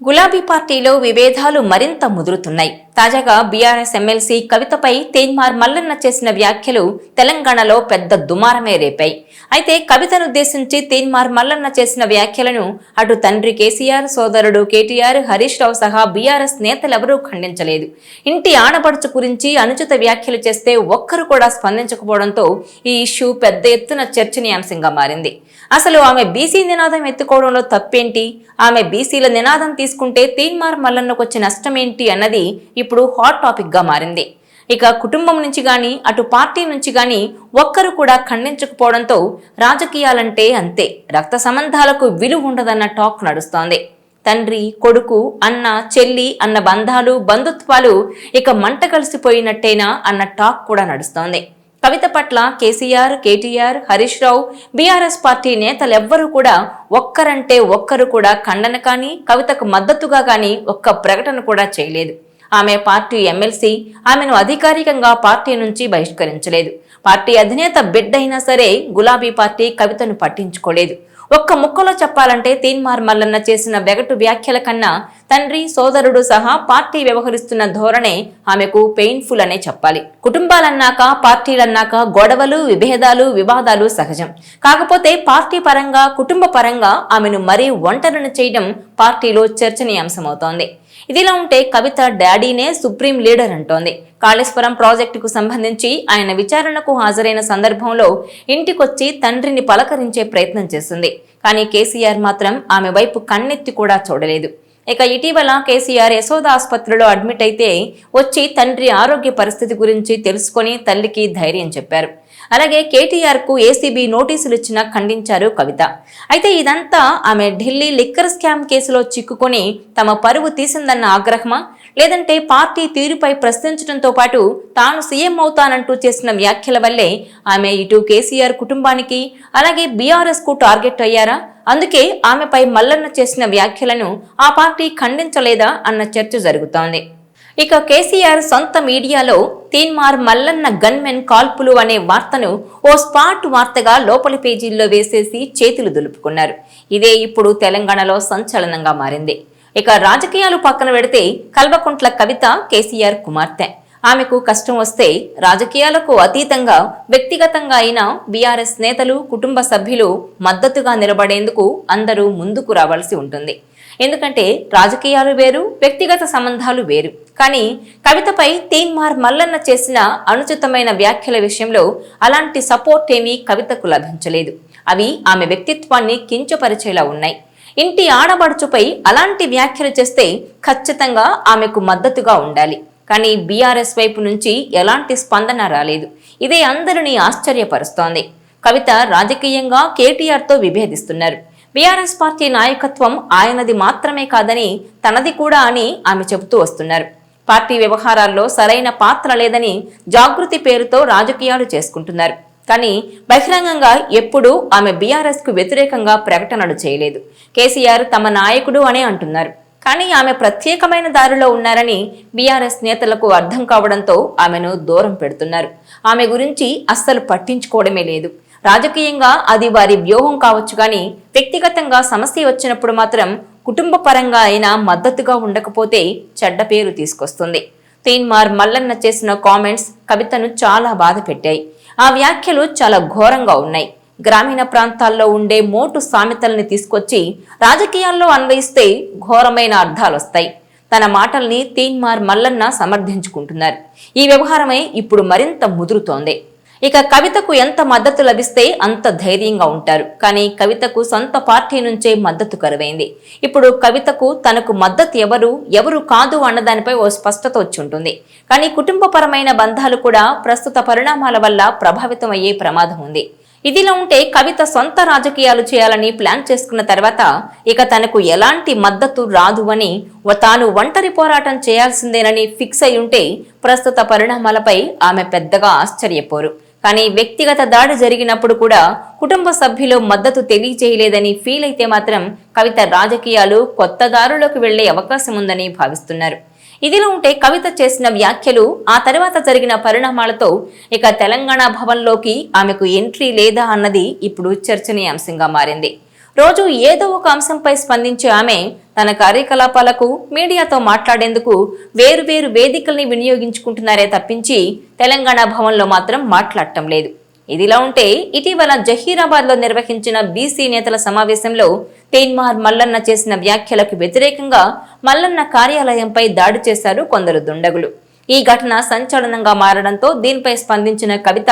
గులాబీ పార్టీలో విభేదాలు మరింత ముదురుతున్నాయి. తాజాగా బీఆర్ఎస్ ఎమ్మెల్సీ కవితపై తేన్మార్ మల్లన్న చేసిన వ్యాఖ్యలు తెలంగాణలో పెద్ద దుమారమే రేపాయి. అయితే కవితను ఉద్దేశించి తేన్మార్ మల్లన్న చేసిన వ్యాఖ్యలను అటు తండ్రి కేసీఆర్ సోదరుడు కేటీఆర్ హరీష్ రావు సహా బీఆర్ఎస్ నేతలెవరూ ఖండించలేదు. ఇంటి ఆడపడుచు గురించి అనుచిత వ్యాఖ్యలు చేస్తే ఒక్కరు కూడా స్పందించకపోవడంతో ఈ ఇష్యూ పెద్ద ఎత్తున చర్చనీయాంశంగా మారింది. అసలు ఆమె బీసీ నినాదం ఎత్తుకోవడంలో తప్పేంటి? ఆమె బీసీల నినాదం తీసుకుంటే తీన్మార్ మల్లన్నకు వచ్చే నష్టమేంటి అన్నది ఇప్పుడు హాట్ టాపిక్గా మారింది. ఇక కుటుంబం నుంచి కానీ అటు పార్టీ నుంచి కానీ ఒక్కరు కూడా ఖండించకపోవడంతో రాజకీయాలంటే అంతే. రక్త సంబంధాలకు విలువ ఉండదన్న టాక్ నడుస్తోంది. తండ్రి కొడుకు అన్న చెల్లి అన్న బంధాలు బంధుత్వాలు ఇక మంట కలిసిపోయినట్టేనా అన్న టాక్ కూడా నడుస్తోంది. కవిత పట్ల KCR KTR Harish Rao BRS party నేతలెవ్వరూ కూడా ఒక్కరంటే ఒక్కరు కూడా ఖండన కానీ కవితకు మద్దతుగా కానీ ఒక్క ప్రకటన కూడా చేయలేదు. ఆమె పార్టీ ఎమ్మెల్సీ ఆమెను అధికారికంగా పార్టీ నుంచి బహిష్కరించలేదు. పార్టీ అధినేత బిడ్డ అయినా సరే గులాబీ పార్టీ కవితను పట్టించుకోలేదు. ఒక్క ముక్కలో చెప్పాలంటే తీన్మార్ మల్లన్న చేసిన వెగటు వ్యాఖ్యల కన్నా తండ్రి సోదరుడు సహా పార్టీ వ్యవహరిస్తున్న ధోరణే ఆమెకు పెయిన్ఫుల్ అనే చెప్పాలి. కుటుంబాలన్నాక పార్టీలన్నాక గొడవలు విభేదాలు వివాదాలు సహజం. కాకపోతే పార్టీ పరంగా కుటుంబ పరంగా ఆమెను మరీ ఒంటరిని చేయడం పార్టీలో చర్చనీయాంశమవుతోంది. ఇదిలా ఉంటే కవిత డాడీనే సుప్రీం లీడర్ అంటోంది. కాళేశ్వరం ప్రాజెక్టుకు సంబంధించి ఆయన విచారణకు హాజరైన సందర్భంలో ఇంటికొచ్చి తండ్రిని పలకరించే ప్రయత్నం చేస్తుంది. కానీ కేసీఆర్ మాత్రం ఆమె వైపు కన్నెత్తి కూడా చూడలేదు. ఇక ఇటీవల కేసీఆర్ యశోద ఆసుపత్రిలో అడ్మిట్ అయితే వచ్చి తండ్రి ఆరోగ్య పరిస్థితి గురించి తెలుసుకొని తల్లికి ధైర్యం చెప్పారు. అలాగే కేటీఆర్కు ఏసీబీ నోటీసులు ఇచ్చినా ఖండించారు కవిత. అయితే ఇదంతా ఆమె ఢిల్లీ లిక్కర్ స్కామ్ కేసులో చిక్కుకొని తమ పరువు తీసిందన్న ఆగ్రహమా? లేదంటే పార్టీ తీరుపై ప్రశ్నించడంతో పాటు తాను సీఎం అవుతానంటూ చేసిన వ్యాఖ్యల వల్లే ఆమె ఇటు కేసీఆర్ కుటుంబానికి అలాగే బీఆర్ఎస్కు టార్గెట్ అయ్యారా? అందుకే ఆమెపై మల్లన్న చేసిన వ్యాఖ్యలను ఆ పార్టీ ఖండించలేదా అన్న చర్చ జరుగుతోంది. ఇక కేసీఆర్ సొంత మీడియాలో తీన్మార్ మల్లన్న గన్మెన్ కాల్పులు అనే వార్తను ఓ స్పాట్ వార్తగా లోపలి పేజీల్లో వేసేసి చేతులు దులుపుకున్నారు. ఇదే ఇప్పుడు తెలంగాణలో సంచలనంగా మారింది. ఇక రాజకీయాలు పక్కన పెడితే కల్వకుంట్ల కవిత కేసీఆర్ కుమార్తె. ఆమెకు కష్టం వస్తే రాజకీయాలకు అతీతంగా వ్యక్తిగతంగా అయిన బీఆర్ఎస్ నేతలు కుటుంబ సభ్యులు మద్దతుగా నిలబడేందుకు అందరూ ముందుకు రావాల్సి ఉంటుంది. ఎందుకంటే రాజకీయాలు వేరు వ్యక్తిగత సంబంధాలు వేరు. కానీ కవితపై తీన్మార్ మల్లన్న చేసిన అనుచితమైన వ్యాఖ్యల విషయంలో అలాంటి సపోర్ట్ ఏమీ కవితకు లభించలేదు. అవి ఆమె వ్యక్తిత్వాన్ని కించపరిచేలా ఉన్నాయి. ఇంటి ఆడబడుచుపై అలాంటి వ్యాఖ్యలు చేస్తే ఖచ్చితంగా ఆమెకు మద్దతుగా ఉండాలి. కానీ బీఆర్ఎస్ వైపు నుంచి ఎలాంటి స్పందన రాలేదు. ఇదే అందరినీ ఆశ్చర్యపరుస్తోంది. కవిత రాజకీయంగా కేటీఆర్తో విభేదిస్తున్నారు. బీఆర్ఎస్ పార్టీ నాయకత్వం ఆయనది మాత్రమే కాదని తనది కూడా అని ఆమె చెబుతూ వస్తున్నారు. పార్టీ వ్యవహారాల్లో సరైన పాత్ర లేదని జాగృతి పేరుతో రాజకీయాలు చేసుకుంటున్నారు. కానీ బహిరంగంగా ఎప్పుడూ ఆమె బీఆర్ఎస్కు వ్యతిరేకంగా ప్రకటనలు చేయలేదు. కేసీఆర్ తమ నాయకుడు అనే అంటున్నారు. కానీ ఆమె ప్రత్యేకమైన దారిలో ఉన్నారని బీఆర్ఎస్ నేతలకు అర్థం కావడంతో ఆమెను దూరం పెడుతున్నారు. ఆమె గురించి అస్సలు పట్టించుకోవడమే లేదు. రాజకీయంగా అది వారి వ్యూహం కావచ్చు కానీ వ్యక్తిగతంగా సమస్య వచ్చినప్పుడు మాత్రం కుటుంబ పరంగా అయినా మద్దతుగా ఉండకపోతే చెడ్డ పేరు తీసుకొస్తుంది. తీన్మార్ మల్లన్న చేసిన కామెంట్స్ కవితను చాలా బాధ పెట్టాయి. ఆ వ్యాఖ్యలు చాలా ఘోరంగా ఉన్నాయి. గ్రామీణ ప్రాంతాల్లో ఉండే మోటు సామెతల్ని తీసుకొచ్చి రాజకీయాల్లో అన్వయిస్తే ఘోరమైన అర్థాలు వస్తాయి. తన మాటల్ని తీన్మార్ మల్లన్న సమర్థించుకుంటున్నారు. ఈ వ్యవహారమే ఇప్పుడు మరింత ముదురుతోంది. ఇక కవితకు ఎంత మద్దతు లభిస్తే అంత ధైర్యంగా ఉంటారు. కానీ కవితకు సొంత పార్టీ నుంచే మద్దతు కరువైంది. ఇప్పుడు కవితకు తనకు మద్దతు ఎవరు ఎవరు కాదు అన్నదానిపై ఓ స్పష్టత వచ్చి ఉంటుంది కానీ కుటుంబపరమైన బంధాలు కూడా ప్రస్తుత పరిణామాల వల్ల ప్రభావితం అయ్యే ప్రమాదం ఉంది. ఇదిలా ఉంటే కవిత సొంత రాజకీయాలు చేయాలని ప్లాన్ చేసుకున్న తర్వాత ఇక తనకు ఎలాంటి మద్దతు రాదు అని తాను ఒంటరి పోరాటం చేయాల్సిందేనని ఫిక్స్ అయి ఉంటే ప్రస్తుత పరిణామాలపై ఆమె పెద్దగా ఆశ్చర్యపోరు. కానీ వ్యక్తిగత దాడి జరిగినప్పుడు కూడా కుటుంబ సభ్యులు మద్దతు తెలియజేయలేదని ఫీల్ అయితే మాత్రం కవిత రాజకీయాలు కొత్త దారులోకి వెళ్ళే అవకాశం ఉందని భావిస్తున్నారు. ఇదిలో ఉంటే కవిత చేసిన వ్యాఖ్యలు ఆ తర్వాత జరిగిన పరిణామాలతో ఇక తెలంగాణ భవన్లోకి ఆమెకు ఎంట్రీ లేదా అన్నది ఇప్పుడు చర్చనీయాంశంగా మారింది. రోజు ఏదో ఒక అంశంపై స్పందించే ఆమె తన కార్యకలాపాలకు మీడియాతో మాట్లాడేందుకు వేరువేరు వేదికల్ని వినియోగించుకుంటున్నారే తప్పించి తెలంగాణ భవన్లో మాత్రం మాట్లాడటం లేదు. ఇదిలా ఉంటే ఇటీవల జహీరాబాద్లో నిర్వహించిన బీసీ నేతల సమావేశంలో తేన్మార్ మల్లన్న చేసిన వ్యాఖ్యలకు వ్యతిరేకంగా మల్లన్న కార్యాలయంపై దాడి చేశారు కొందరు దుండగులు. ఈ ఘటన సంచలనంగా మారడంతో దీనిపై స్పందించిన కవిత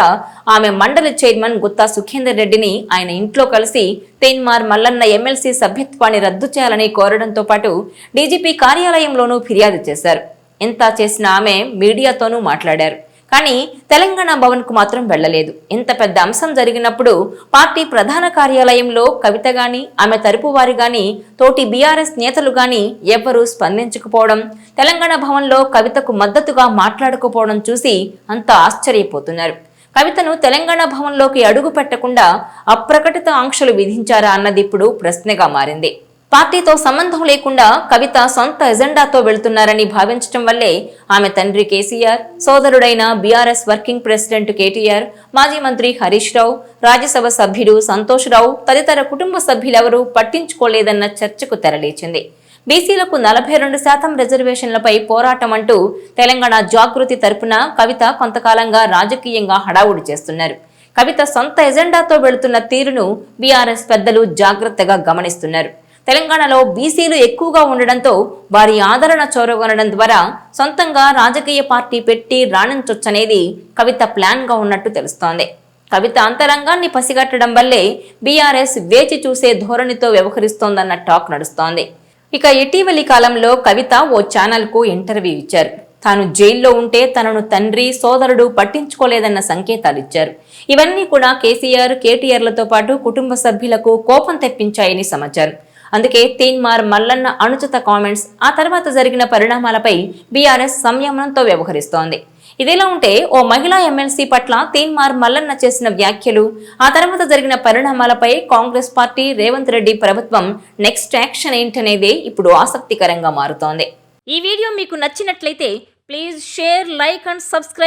ఆమె మండలి చైర్మన్ గుత్తా సుఖేందర్ రెడ్డిని ఆయన ఇంట్లో కలిసి తేన్మార్ మల్లన్న ఎమ్మెల్సీ సభ్యత్వాన్ని రద్దు చేయాలని కోరడంతో పాటు డీజీపీ కార్యాలయంలోనూ ఫిర్యాదు చేశారు. ఇంత చేసిన ఆమె మీడియాతోనూ మాట్లాడారు. కానీ తెలంగాణ భవన్కు మాత్రం వెళ్ళలేదు ఇంత పెద్ద అంశం జరిగినప్పుడు పార్టీ ప్రధాన కార్యాలయంలో కవిత గాని ఆమె తరపు వారి గాని తోటి బీఆర్ఎస్ నేతలు గాని ఎవ్వరూ స్పందించకపోవడం తెలంగాణ భవన్లో కవితకు మద్దతుగా మాట్లాడకపోవడం చూసి అంతా ఆశ్చర్యపోతున్నారు. కవితను తెలంగాణ భవన్లోకి అడుగు పెట్టకుండా అప్రకటిత ఆంక్షలు విధించారా అన్నది ఇప్పుడు ప్రశ్నగా మారింది. పార్టీతో సంబంధం లేకుండా కవిత సొంత ఎజెండాతో వెళ్తున్నారని భావించటం వల్లే ఆమె తండ్రి కేసీఆర్ సోదరుడైన బీఆర్ఎస్ వర్కింగ్ ప్రెసిడెంట్ కేటీఆర్ మాజీ మంత్రి హరీష్ రావు రాజ్యసభ సభ్యుడు సంతోష్ రావు తదితర కుటుంబ సభ్యులెవరూ పట్టించుకోలేదన్న చర్చకు తెరలేచింది. బీసీలకు నలభై రెండు శాతం రిజర్వేషన్లపై పోరాటం అంటూ తెలంగాణ జాగృతి తరపున కవిత కొంతకాలంగా రాజకీయంగా హడావుడి చేస్తున్నారు. కవిత సొంత ఎజెండాతో వెళుతున్న తీరును బీఆర్ఎస్ పెద్దలు జాగ్రత్తగా గమనిస్తున్నారు. తెలంగాణలో బీసీలు ఎక్కువగా ఉండడంతో వారి ఆదరణ చోరగొనడం ద్వారా సొంతంగా రాజకీయ పార్టీ పెట్టి రాణించొచ్చనేది కవిత ప్లాన్గా ఉన్నట్టు తెలుస్తోంది. కవిత అంతరంగాన్ని పసిగట్టడం వల్లే బీఆర్ఎస్ వేచి చూసే ధోరణితో వ్యవహరిస్తోందన్న టాక్ నడుస్తోంది. ఇక ఇటీవలి కాలంలో కవిత ఓ ఛానల్కు ఇంటర్వ్యూ ఇచ్చారు. తాను జైల్లో ఉంటే తనను తండ్రి సోదరుడు పట్టించుకోలేదన్న సంకేతాలు ఇచ్చారు. ఇవన్నీ కూడా కేసీఆర్ కేటీఆర్లతో పాటు కుటుంబ సభ్యులకు కోపం తెప్పించాయని సమాచారం. అందుకే తీన్మార్ మల్లన్న అనుచిత కామెంట్స్ ఆ తర్వాత జరిగిన పరిణామాలపై బీఆర్ఎస్ సంయమనంతో వ్యవహరిస్తోంది. ఇదిలా ఉంటే ఓ మహిళా ఎమ్మెల్సీ పట్ల తీన్మార్ మల్లన్న చేసిన వ్యాఖ్యలు ఆ తర్వాత జరిగిన పరిణామాలపై కాంగ్రెస్ పార్టీ రేవంత్ రెడ్డి ప్రభుత్వం నెక్స్ట్ యాక్షన్ ఏంటనేదే ఇప్పుడు ఆసక్తికరంగా మారుతోంది. ఈ వీడియో మీకు నచ్చినట్లయితే please share like and subscribe